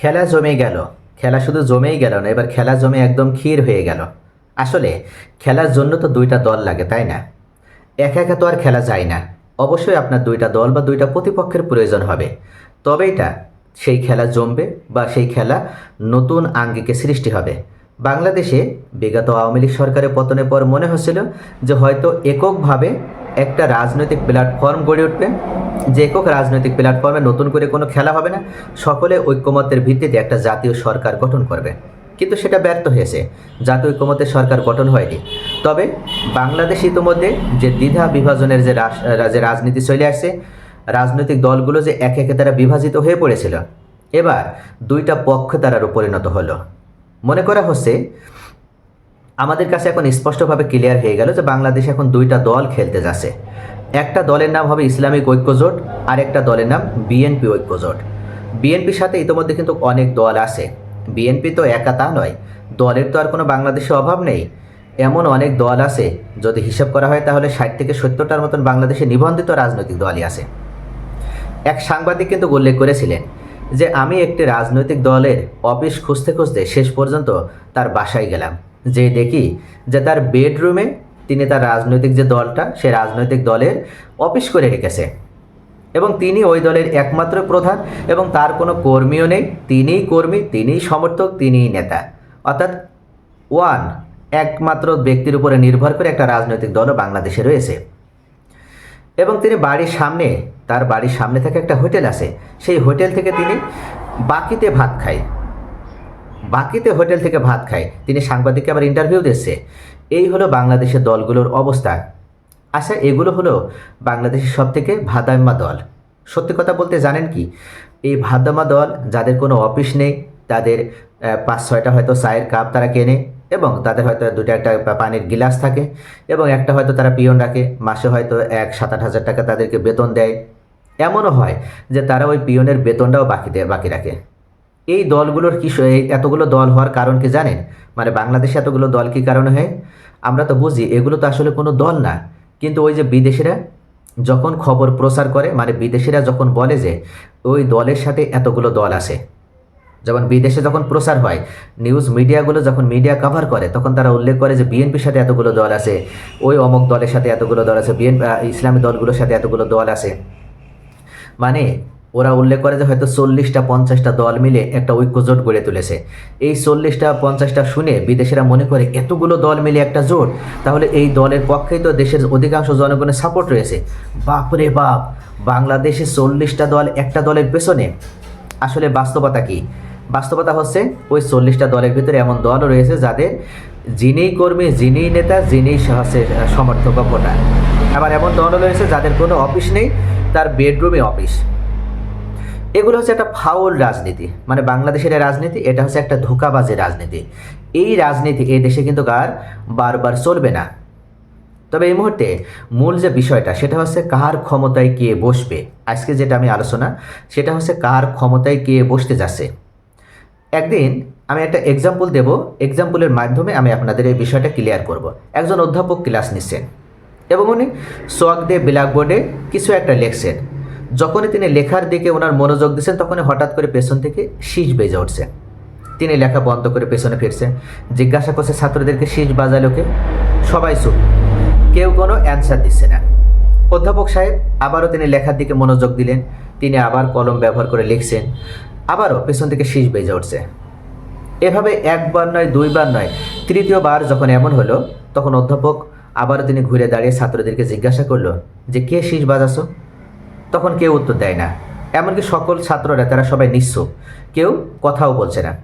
খেলা জমে গেল। খেলা শুধু জমেই গেল না, এবার খেলা জমে একদম ক্ষীর হয়ে গেল। আসলে খেলার জন্য তো দুইটা দল লাগে, তাই না? একা একা তো আর খেলা যায় না। অবশ্যই আপনার দুইটা দল বা দুইটা প্রতিপক্ষের প্রয়োজন হবে। তবেই এটা, সেই খেলা জমবে বা সেই খেলা নতুন আঙ্গিকে সৃষ্টি হবে। বাংলাদেশে বিগত আওয়ামী লীগ সরকারের পতনের পর মনে হচ্ছিল যে হয়তো এককভাবে একটা রাজনৈতিক প্ল্যাটফর্ম গড়ে উঠবে, যে একক রাজনৈতিক প্ল্যাটফর্মে নতুন করে কোনো খেলা হবে না, সকলে ঐক্যমত্যের ভিত্তিতে একটা জাতীয় সরকার গঠন করবে। কিন্তু সেটা ব্যর্থ হয়েছে, জাতীয় ঐক্যমত্যের সরকার গঠন হয়নি। তবে বাংলাদেশ ইতিমধ্যে যে দ্বিধা বিভাজনের যে যে রাজনীতি চলে আসছে, রাজনৈতিক দলগুলো যে একে একে তারা বিভাজিত হয়ে পড়েছিল, এবার দুইটা পক্ষ তারারও পরিণত হলো। মনে করা হচ্ছে আমাদের কাছে এখন স্পষ্টভাবে ক্লিয়ার হয়ে গেল যে বাংলাদেশ এখন দুইটা দল খেলতে যাচ্ছে। একটা দলের নাম হবে ইসলামিক ঐক্যজোট আর একটা দলের নাম বিএনপি ঐক্যজোট। বিএনপির সাথে ইতিমধ্যে কিন্তু অনেক দল আছে। বিএনপি তো একা তা নয়। দলের তো আর কোনো বাংলাদেশে অভাব নেই। এমন অনেক দল আছে, যদি হিসাব করা হয় তাহলে ষাট থেকে সত্তরটার মতন বাংলাদেশে নিবন্ধিত রাজনৈতিক দলই আছে। এক সাংবাদিক কিন্তু উল্লেখ করেছিলেন যে, আমি একটি রাজনৈতিক দলের অফিস খুঁজতে খুঁজতে শেষ পর্যন্ত তার বাসায় গেলাম। যে দেখি যে তার বেডরুমে তিনি তার রাজনৈতিক যে দলটা সে রাজনৈতিক দলের অফিস করে রেখেছে। এবং তিনি ওই দলের একমাত্র প্রধান এবং তার কোনো কর্মীও নেই। তিনিই কর্মী, তিনিই সমর্থক, তিনিই নেতা। অর্থাৎ ওয়ান একমাত্র ব্যক্তির উপরে নির্ভর করে একটা রাজনৈতিক দলও বাংলাদেশে রয়েছে। এবং তিনি বাড়ির সামনে, তার বাড়ির সামনে থেকে একটা হোটেল আছে। সেই হোটেল থেকে তিনি বাকিতে ভাত খায়। বাকিতে হোটেল থেকে ভাত খায়। তিনি সাংবাদিককে আবার ইন্টারভিউ দিচ্ছে। এই হলো বাংলাদেশের দলগুলোর অবস্থা। আচ্ছা এগুলো হলো বাংলাদেশের সব থেকে ভাদাম্মা দল। সত্যি কথা বলতে জানেন কি? এই ভাদাম্মা দল যাদের কোনো অফিস নেই, তাদের পাঁচ ছয়টা হয়তো চায়ের কাপ তারা কেনে এবং তাদের হয়তো দুটো একটা পানির গিলাস থাকে এবং একটা হয়তো তারা পিয়ন রাখে। মাসে হয়তো এক সাত আট হাজার টাকা তাদেরকে বেতন দেয়। এমনও হয় যে তারা ওই পিয়নের বেতনটাও বাকি দেয় বাকি রাখে। এই দলগুলোর কি এতগুলো দল হওয়ার কারণ কি জানেন? মানে বাংলাদেশে এতগুলো দল কি কারণে হয়? আমরা তো বুঝি, এগুলো তো আসলে কোনো দল না। কিন্তু ওই যে বিদেশিরা যখন খবর প্রচার করে মানে বিদেশিরা যখন বলে যে ওই দলের সাথে এতগুলো দল আছে, যখন বিদেশে যখন প্রচার হয় নিউজ মিডিয়াগুলো যখন মিডিয়া কভার করে, তখন তারা উল্লেখ করে যে বিএনপির সাথে এতগুলো দল আছে, ওই অমক দলের সাথে এতগুলো দল আছে বিএনপি ইসলামী দলগুলোর সাথে এতগুলো দল আছে। মানে ওরা উল্লেখ করে যে হয়তো চল্লিশটা, পঞ্চাশটা দল মিলে একটা ঐক্যজোট গড়ে তুলেছে। এই চল্লিশটা, পঞ্চাশটা শুনে বিদেশিরা মনে করে, এতগুলো দল মিলে একটা জোট? তাহলে এই দলের পক্ষেই তো দেশের অধিকাংশ জনগণের সাপোর্ট রয়েছে। বাপরে বাপ! বাংলাদেশে চল্লিশটা দল একটা দলের পেছনে। আসলে বাস্তবতা কি? বাস্তবতা হচ্ছে, ওই চল্লিশটা দলের ভিতরে এমন দল রয়েছে যাদের যিনিই কর্মী, যিনিই নেতা, যিনিই হচ্ছে সমর্থক বা ভোটার। আবার এমন দল রয়েছে যাদের কোনো অফিস নেই, তার বেডরুমে অফিস এগুলো হচ্ছে একটা ফাউল রাজনীতি। মানে বাংলাদেশের রাজনীতি, এটা হচ্ছে একটা ধোকাবাজি রাজনীতি। এই রাজনীতি এই দেশে কিন্তু কার? বারবার চলবে না। তবে এই মুহূর্তে মূল যে বিষয়টা, সেটা হচ্ছে কার ক্ষমতায় কে বসবে? আজকে যেটা আমি আলোচনা, সেটা হচ্ছে কার ক্ষমতায় কে বসতে যাচ্ছে। একদিন আমি একটা এক্সাম্পল দেব। এক্সাম্পলের মাধ্যমে আমি আপনাদের এই বিষয়টা ক্লিয়ার করব। একজন অধ্যাপক ক্লাস নিচ্ছেন এবং উনি সোয়াক দিয়ে ব্ল্যাকবোর্ডে কিছু একটা লিখছেন। যখনই তিনি লেখার দিকে ওনার মনোযোগ দিচ্ছেন, তখনই হঠাৎ করে পেছন থেকে শীষ বেজে উঠছে। তিনি লেখা বন্ধ করে পেছনে ফিরছে জিজ্ঞাসা করছে, ছাত্রদেরকে শীষ বাজালো কে? সবাই চুপ। কেউ কোনো অ্যান্সার দিচ্ছে না। অধ্যাপক সাহেব আবারও তিনি লেখার দিকে মনোযোগ দিলেন। তিনি আবার কলম ব্যবহার করে লিখছেন, আবারও পেছন থেকে শীষ বেজে উঠছে। এভাবে একবার নয়, দুইবার নয়, তৃতীয়বার যখন এমন হলো, তখন অধ্যাপক আবারও তিনি ঘুরে দাঁড়িয়ে ছাত্রদেরকে জিজ্ঞাসা করল, যে কে শীষ বাজাছো? তখন কেউ উত্তর দেয় না। এমনকি সকল ছাত্ররা, তারা সবাই নিঃস্ব। কেউ কথাও বলছে না।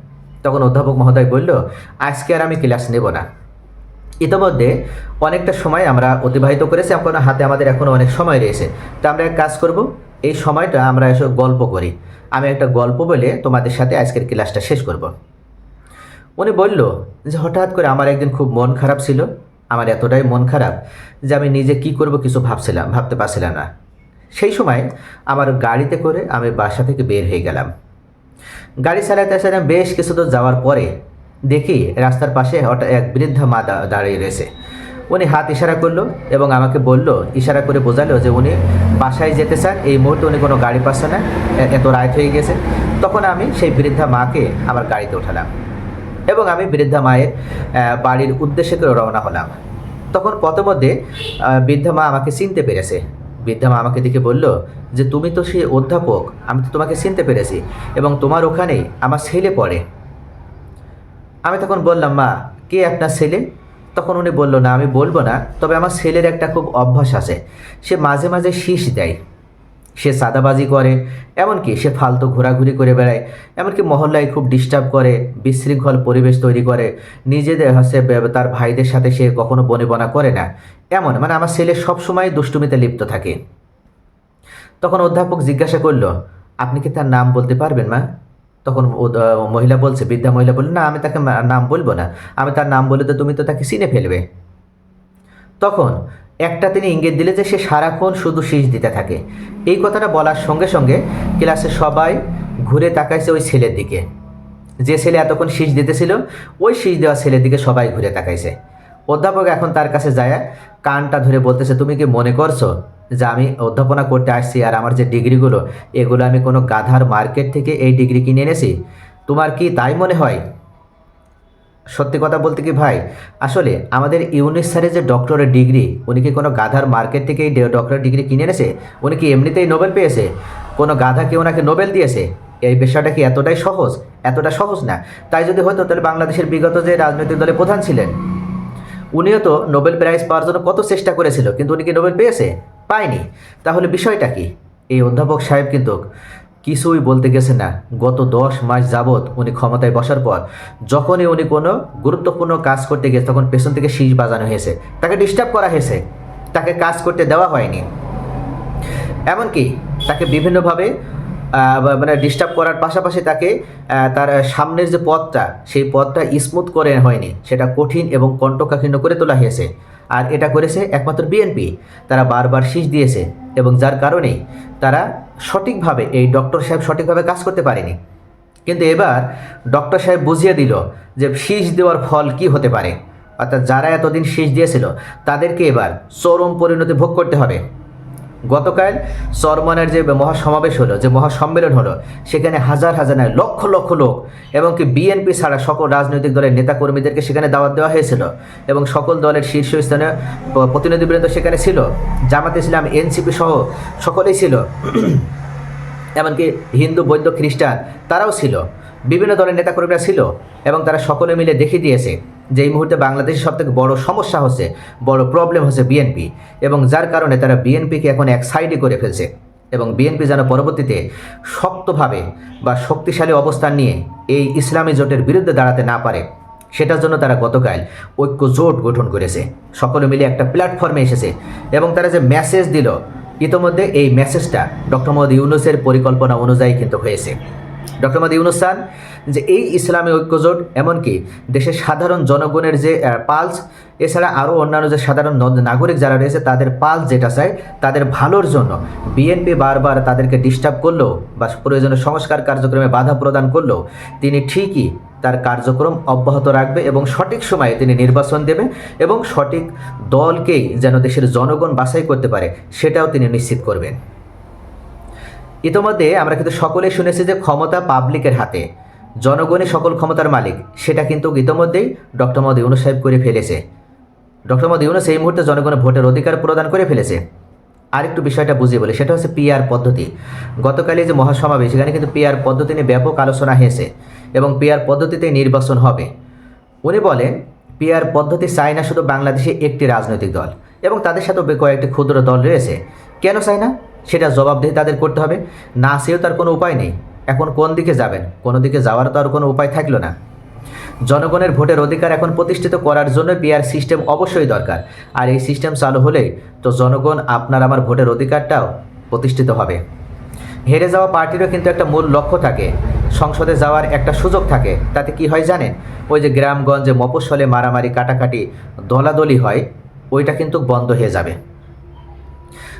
তখন অধ্যাপক মহোদয় বলল, আজকে আর আমি ক্লাস নেব না। ইতিমধ্যে অনেকটা সময় আমরা অতিবাহিত করেছি এখন হাতে আমাদের এখনও অনেক সময় রয়েছে। তো আমরা এক কাজ করব, এই সময়টা আমরা এসব গল্প করি। আমি একটা গল্প বলে তোমাদের সাথে আজকের ক্লাসটা শেষ করব। উনি বলল যে, হঠাৎ করে আমার একদিন খুব মন খারাপ ছিল। আমার এতটাই মন খারাপ যে আমি নিজে কি করব কিছু ভাবছিলাম, ভাবতে পারছিলাম না। সেই সময় আমার গাড়িতে করে আমি বাসা থেকে বের হয়ে গেলাম। গাড়ি চালাতে চালাতে বেশ কিছু দূর যাওয়ার পরে দেখি রাস্তার পাশে হঠাৎ এক বৃদ্ধা মা দাঁড়িয়ে রয়েছে। উনি হাত ইশারা করল এবং আমাকে বলল, ইশারা করে বোঝালো যে উনি বাসায় যেতে চান, এই মুহূর্তে উনি কোনো গাড়ি পাচ্ছে না এত রাত হয়ে গেছে। তখন আমি সেই বৃদ্ধা মাকে আমার গাড়িতে উঠালাম এবং আমি বৃদ্ধা মায়ের বাড়ির উদ্দেশ্যে করে রওনা হলাম। তখন পথমধ্যে বৃদ্ধা মা আমাকে চিনতে পেরেছে। বৃদ্ধা মা আমাকে দেখে বলল যে তুমি তো সেই অধ্যাপক, আমি তো তোমাকে চিনতে পেরেছি এবং তোমার ওখানেই আমার ছেলে পড়ে। আমি তখন বললাম, মা, কে আপনার ছেলে? তখন উনি বলল, না, আমি বলব না, তবে আমার ছেলের একটা খুব অভ্যাস আছে, সে মাঝে মাঝে শীষ দেয়। সে সাদাবাজি করে, এমনকি সে ফালতু ঘোরাঘুরি করে বেড়ায়, এমনকি মহল্লায় খুব ডিস্টার্ব করে, বিশৃঙ্খল পরিবেশ তৈরি করে। নিজেদের হচ্ছে তার ভাইদের সাথে সে কখনো বনিবনা করে না। এমন মানে আমার ছেলে সবসময় দুষ্টুমিতে লিপ্ত থাকে। তখন অধ্যাপক জিজ্ঞাসা করল, আপনি কি তার নাম বলতে পারবেন, মা? তখন মহিলা বলছে, বৃদ্ধা মহিলা বলল, না, আমি তাকে নাম বলব না। আমি তার নাম বলে তো তুমি তো তাকে চিনে ফেলবে। তখন একটা তিনি ইঙ্গিত দিলে যে সে সারাক্ষণ শুধু শীষ দিতে থাকে। এই কথাটা বলার সঙ্গে সঙ্গে ক্লাসে সবাই ঘুরে তাকাইছে ওই ছেলের দিকে। যে ছেলে এতক্ষণ শীষ দিতেছিল, ওই শীষ দেওয়া ছেলের দিকে সবাই ঘুরে তাকাইছে। অধ্যাপক এখন তার কাছে যায়, কানটা ধরে বলতেছে, তুমি কি মনে করছ যে আমি অধ্যাপনা করতে আসছি আর আমার যে ডিগ্রিগুলো, এগুলো আমি কোনো গাধার মার্কেট থেকে এই ডিগ্রি কিনে এনেছি? তোমার কি তাই মনে হয়? সত্যি কথা বলতে কি ভাই? আসলে আমাদের ইউনিস স্যারের যে ডক্টরের ডিগ্রি উনি কি কোনো গাধার মার্কেট থেকে এই ডক্টরের ডিগ্রি কিনে এনেছে? উনি কি এমনিতেই নোবেল পেয়েছে? কোনো গাধা কি ওনাকে নোবেল দিয়েছে? এই পেশাটা কি এতটাই সহজ? এতটা সহজ না। তাই যদি হতো, তাহলে বাংলাদেশের বিগত যে রাজনৈতিক দলের প্রধান ছিলেন, উনিও তো নোবেল প্রাইজ পাওয়ার জন্য কত চেষ্টা করেছিল, কিন্তু উনি কি নোবেল পেয়েছে? পায়নি। তাহলে বিষয়টা কি? এই অধ্যাপক সাহেব কিন্তু কিছুই বলতে গেছে না। গত দশ মাস যাবৎ উনি ক্ষমতায় বসার পর যখনই উনি কোনো গুরুত্বপূর্ণ কাজ করতে গেছে, তখন পেছন থেকে শীষ বাজানো হয়েছে। তাকে ডিস্টার্ব করা হয়েছে। তাকে কাজ করতে দেওয়া হয়নি। এমনকি তাকে বিভিন্নভাবে মানে ডিস্টার্ব করার পাশাপাশি তাকে তার সামনের যে পথটা, সেই পথটা স্মুথ করে হয়নি। সেটা কঠিন এবং কণ্ঠকাঠিন্য করে তোলা হয়েছে। আর এটা করেছে একমাত্র বিএনপি তারা বারবার শীষ দিয়েছে এবং যার কারণে তারা সঠিকভাবে, এই ডক্টর সাহেব সঠিকভাবে কাজ করতে পারেনি। কিন্তু এবার ডক্টর সাহেব বুঝিয়ে দিল যে শীষ দেওয়ার ফল কি হতে পারে। অর্থাৎ যারা এতদিন শীষ দিয়েছিল, তাদেরকে এবার চরম পরিণতি ভোগ করতে হবে। গতকাল চরমনের যে মহাসমাবেশ হলো, যে মহাসম্মেলন হলো, সেখানে হাজার হাজার নয়, লক্ষ লক্ষ লোক এবং কি বিএনপি ছাড়া সকল রাজনৈতিক দলের নেতাকর্মীদেরকে সেখানে দাওয়াত দেওয়া হয়েছিল এবং সকল দলের শীর্ষস্থানীয় প- প্রতিনিধিবৃন্দ সেখানে ছিল। জামাত ইসলাম, এনসিপি সহ সকলেই ছিল। এমনকি হিন্দু, বৌদ্ধ, খ্রিস্টান তারাও ছিল। বিভিন্ন দলের নেতাকর্মীরা ছিল এবং তারা সকলে মিলে দেখিয়ে দিয়েছে। যে এই মুহূর্তে বাংলাদেশের সবথেকে বড় সমস্যা হচ্ছে, বড় প্রবলেম হচ্ছে বিএনপি এবং যার কারণে তারা বিএনপিকে এখন এক সাইডে করে ফেলছে এবং বিএনপি যেন পরবর্তীতে শক্তভাবে বা শক্তিশালী অবস্থান নিয়ে এই ইসলামী জোটের বিরুদ্ধে দাঁড়াতে না পারে, সেটার জন্য তারা গতকাল ঐক্য জোট গঠন করেছে। সকলে মিলে একটা প্ল্যাটফর্মে এসেছে এবং তারা যে মেসেজ দিল, ইতোমধ্যে এই মেসেজটা ডক্টর মোহাম্মদ ইউনুসের পরিকল্পনা অনুযায়ী কিন্তু হয়েছে। ডক্টর মোহাম্মদ ইউনুস চান যে এই ইসলামী ঐক্যজোট, এমনকি দেশের সাধারণ জনগণের যে পালস, এছাড়া আরও অন্যান্য যে সাধারণ নাগরিক যারা রয়েছে, তাদের পালস যেটা চায় তাদের ভালোর জন্য বিএনপি বারবার তাদেরকে ডিস্টার্ব করলেও বা প্রয়োজনীয় সংস্কার কার্যক্রমে বাধা প্রদান করলেও তিনি ঠিকই তার কার্যক্রম অব্যাহত রাখবে এবং সঠিক সময়ে তিনি নির্বাচন দেবে এবং সঠিক দলকেই যেন দেশের জনগণ বাছাই করতে পারে, সেটাও তিনি নিশ্চিত করবেন। ইতোমধ্যে আমরা কিন্তু সকলে শুনেছি যে ক্ষমতা পাবলিকের হাতে। জনগণই সকল ক্ষমতার মালিক। সেটা কিন্তু ইতোমধ্যেই ডক্টর মোহাম্মদ ইউনুস সাহেব করে ফেলেছে। ডক্টর মোহাম্মদ ইউনুস এই মুহূর্তে জনগণের ভোটের অধিকার প্রদান করে ফেলেছে। আরেকটু বিষয়টা বুঝিয়ে বলি, সেটা হচ্ছে পিআর পদ্ধতি। গতকালে যে মহাসমাবেশ, সেখানে কিন্তু পিআর পদ্ধতি নিয়ে ব্যাপক আলোচনা হয়েছে এবং পিআর পদ্ধতিতে নির্বাচন হবে। উনি বলেন পিআর পদ্ধতি চায় না শুধু বাংলাদেশে একটি রাজনৈতিক দল, এবং তাদের সাথেও বে- কয়েকটি ক্ষুদ্র দল রয়েছে। কেন চায় না? সেটা জবাবদিহি তাদের করতে হবে। না, সেও তার কোনো উপায় নেই। এখন কোন দিকে যাবেন? কোনো দিকে যাওয়ার তো আর কোনো উপায় থাকল না। জনগণের ভোটের অধিকার এখন প্রতিষ্ঠিত করার জন্য পিআর সিস্টেম অবশ্যই দরকার। আর এই সিস্টেম চালু হলে তো জনগণ আপনার আমার ভোটের অধিকারটাও প্রতিষ্ঠিত হবে। হেরে যাওয়া পার্টিরও কিন্তু একটা মূল লক্ষ্য থাকে। সংসদে যাওয়ার একটা সুযোগ থাকে। তাতে কি হয় জানেন? ওই যে গ্রামগঞ্জে মফস্বলে মারামারি, কাটাকাটি, দলাদলি হয়, ওইটা কিন্তু বন্ধ হয়ে যাবে।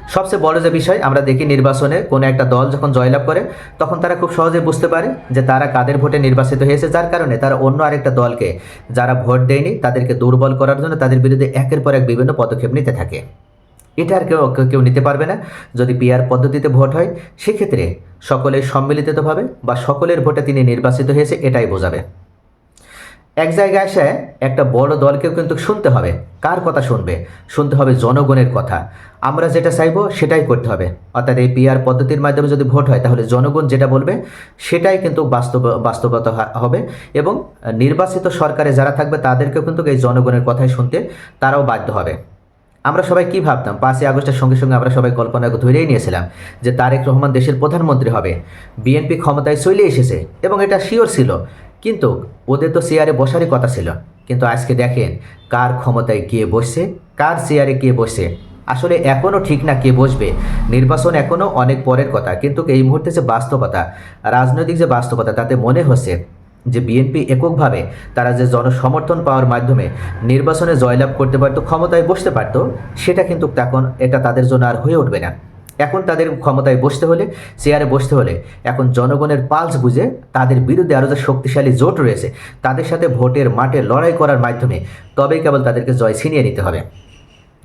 সবচেয়ে বড় যে বিষয়, আমরা দেখি নির্বাচনে কোনো একটা দল যখন জয়লাভ করে, তখন তারা খুব সহজে বুঝতে পারে যে তারা কাদের ভোটে নির্বাচিত হয়েছে। যার কারণে তারা অন্য আরেকটা দলকে, যারা ভোট দেয়নি, তাদেরকে দুর্বল করার জন্য তাদের বিরুদ্ধে একের পর এক বিভিন্ন পদক্ষেপ নিতে থাকে। এটা আর কেউ কেউ নিতে পারবে না। যদি পিআর পদ্ধতিতে ভোট হয়, সেক্ষেত্রে সকলের সম্মিলিতভাবে বা সকলের ভোটে তিনি নির্বাচিত হয়েছে, এটাই বোঝাবে। এক জায়গায় এসে একটা বড় দলকেও কিন্তু শুনতে হবে। কার কথা শুনবে? শুনতে হবে জনগণের কথা। আমরা যেটা চাইব সেটাই করতে হবে। অর্থাৎ এই পিআর পদ্ধতির মাধ্যমে যদি ভোট হয়, তাহলে জনগণ যেটা বলবে সেটাই কিন্তু বাস্তব বাস্তবতা হবে এবং নির্বাচিত সরকারে যারা থাকবে, তাদেরকেও কিন্তু এই জনগণের কথাই শুনতে তারাও বাধ্য হবে। আমরা সবাই কি ভাবতাম? পাঁচই আগস্টের সঙ্গে সঙ্গে আমরা সবাই কল্পনা ধরেই নিয়েছিলাম যে তারেক রহমান দেশের প্রধানমন্ত্রী হবে। বিএনপি ক্ষমতায় চলে এসেছে এবং এটা শিওর ছিল। কিন্তু ওদের তো চেয়ারে বসারই কথা ছিল। কিন্তু আজকে দেখেন, কার ক্ষমতায় কে বসছে, কার চেয়ারে কে বসছে। আসলে এখনও ঠিক না কে বসবে। নির্বাচন এখনও অনেক পরের কথা, কিন্তু এই মুহূর্তে যে বাস্তবতা, রাজনৈতিক যে বাস্তবতা, তাতে মনে হচ্ছে যে বিএনপি এককভাবে তারা যে জনসমর্থন পাওয়ার মাধ্যমে নির্বাচনে জয়লাভ করতে পারতো, ক্ষমতায় বসতে পারতো, সেটা কিন্তু তখন এটা তাদের জন্য আর হয়ে উঠবে না। এখন তাদের ক্ষমতায় বসতে হলে চেয়ারে বসতে হলে, এখন জনগণের পালস বুঝে তাদের বিরুদ্ধে আরও যে শক্তিশালী জোট রয়েছে, তাদের সাথে ভোটের মাঠে লড়াই করার মাধ্যমে তবেই কেবল তাদেরকে জয় ছিনিয়ে নিতে হবে।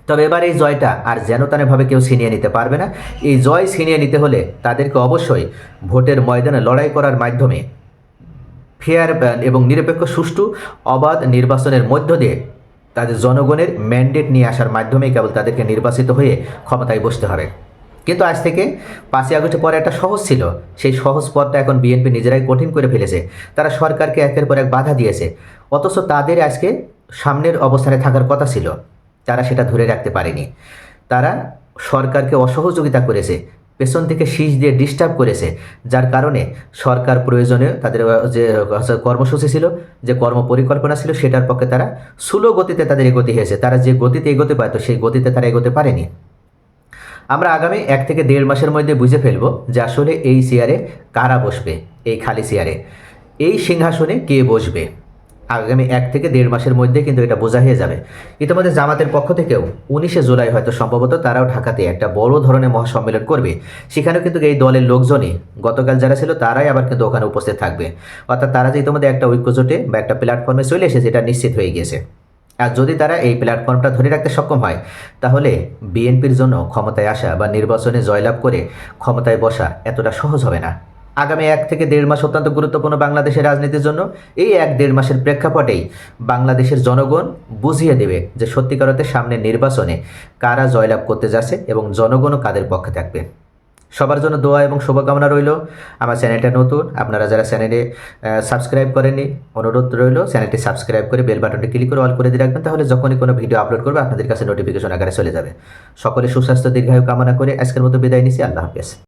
তবে এবার এই জয়টা আর যেন তেনভাবে কেউ ছিনিয়ে নিতে পারবে না। এই জয় ছিনিয়ে নিতে হলে তাদেরকে অবশ্যই ভোটের ময়দানে লড়াই করার মাধ্যমে ফেয়ার এবং নিরপেক্ষ, সুষ্ঠু, অবাধ নির্বাচনের মধ্য দিয়ে তাদের জনগণের ম্যান্ডেট নিয়ে আসার মাধ্যমেই কেবল তাদেরকে নির্বাচিত হয়ে ক্ষমতায় বসতে হবে। কিন্তু আজ থেকে পাঁচই আগস্টের পরে একটা সহজ ছিল। সেই সহজ পথটা এখন বিএনপি নিজেরাই কঠিন করে ফেলেছে। তারা সরকারকে একের পর এক বাধা দিয়েছে। অথচ তাদের আজকে সামনের অবস্থানে থাকার কথা ছিল। তারা সেটা ধরে রাখতে পারেনি। তারা সরকারকে অসহযোগিতা করেছে। পেছন থেকে শীষ দিয়ে ডিস্টার্ব করেছে। যার কারণে সরকার প্রয়োজনে তাদের যে কর্মসূচি ছিল, যে কর্ম পরিকল্পনা ছিল, সেটার পক্ষে তারা সুলো গতিতে তাদের এগোতে হয়েছে তারা যে গতিতে এগোতে পারতো সেই গতিতে তারা এগোতে পারেনি। আমরা আগামী এক থেকে দেড় মাসের মধ্যে বুঝে ফেলব যে আসলে এই চেয়ারে কারা বসবে, এই খালি চেয়ারে এই সিংহাসনে কে বসবে? আগামী এক থেকে দেড় মাসের মধ্যে কিন্তু এটা বোঝা হয়ে যাবে। ইতিমধ্যে জামাতের পক্ষ থেকেও উনিশে জুলাই হয়তো সম্ভবত তারাও ঢাকাতে একটা বড় ধরনের মহাসম্মেলন করবে। সেখানেও কিন্তু এই দলের লোকজনই, গতকাল যারা ছিল তারাই আবার কিন্তু ওখানে উপস্থিত থাকবে। অর্থাৎ তারা যে ইতিমধ্যে একটা ঐক্য ঐক্যজোটে বা একটা প্ল্যাটফর্মে চলে এসেছে, এটা নিশ্চিত হয়ে গিয়েছে। আর যদি তারা এই প্ল্যাটফর্মটা ধরে রাখতে সক্ষম হয়, তাহলে বিএনপির জন্য ক্ষমতায় আসা বা নির্বাচনে জয়লাভ করে ক্ষমতায় বসা এতটা সহজ হবে না। আগামী এক থেকে দেড় মাস অত্যন্ত গুরুত্বপূর্ণ বাংলাদেশের রাজনীতির জন্য এই এক দেড় মাসের প্রেক্ষাপটেই বাংলাদেশের জনগণ বুঝিয়ে দেবে যে সত্যিকারতে সামনে নির্বাচনে কারা জয়লাভ করতে যাচ্ছে এবং জনগণও কাদের পক্ষে থাকবে। সবার জন্য দোয়া এবং শুভকামনা রইল। আমার চ্যানেলটা নতুন, আপনারা যারা চ্যানেলে সাবস্ক্রাইব করেননি, অনুরোধ রইল চ্যানেলটি সাবস্ক্রাইব করে বেল বাটনটি ক্লিক করে অল করে দিয়ে রাখবেন, তাহলে যখনই কোনো ভিডিও আপলোড করবে আপনাদের কাছে নোটিফিকেশন আকারে চলে যাবে। সকলে সুস্বাস্থ্য, দীর্ঘায়ু কামনা করে আজকের মতো বিদায় নিচ্ছি, আল্লাহ হাফেজ।